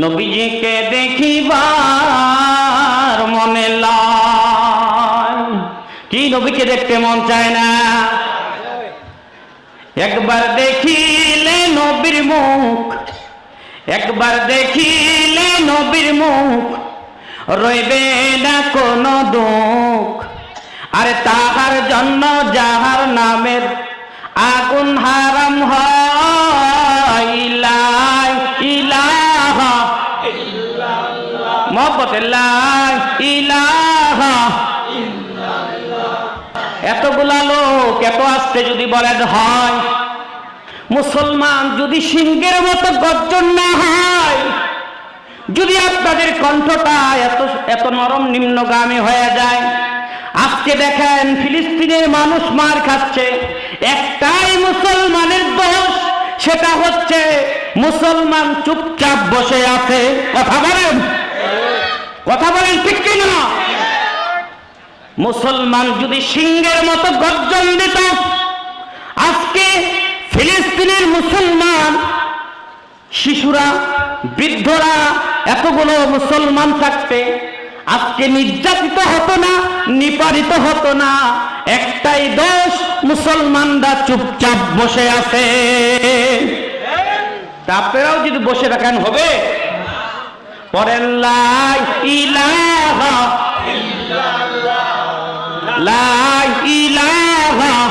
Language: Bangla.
নবীজিকে দেখিবার মনে লয় কি নবীকে দেখতে মন চায় না? একবার দেখিলে নবীর মুখ, একবার দেখিলে নবীর মুখ, রইবে না কোনো দুঃখ। আরে তাহার জন্য যাহার নামের আগুন হারাম হয় মহব্বত এতগুলা লোক এত আসতে যদি বলেন হয়, মুসলমান যদি সিংহের মতো গর্জন না হয়, যদি আপনাদের কণ্ঠটা এত এত নরম নিম্নগামী হয়ে যায়, আজকে দেখেন ফিলিস্তিনের মানুষ মার খাচ্ছে, একটাই মুসলমানের দোষ, সেটা হচ্ছে মুসলমান চুপচাপ বসে আছে। কথা বলেন। কথা বলেন ঠিক কিনা? মুসলমান যদি সিংহের মতো গর্জন দিত, আজকে ফিলিস্তিনের মুসলমান, শিশুরা, বৃদ্ধরা, এতগুলো মুসলমান থাকতে আজকে নির্যাতিত হতো না নিপারিত হতো না। একটাই দোষ, মুসলমানরা চুপচাপ বসে আছে। আপনারাও যদি বসে রাখেন হবে? পরেন লাই। লা ইলাহা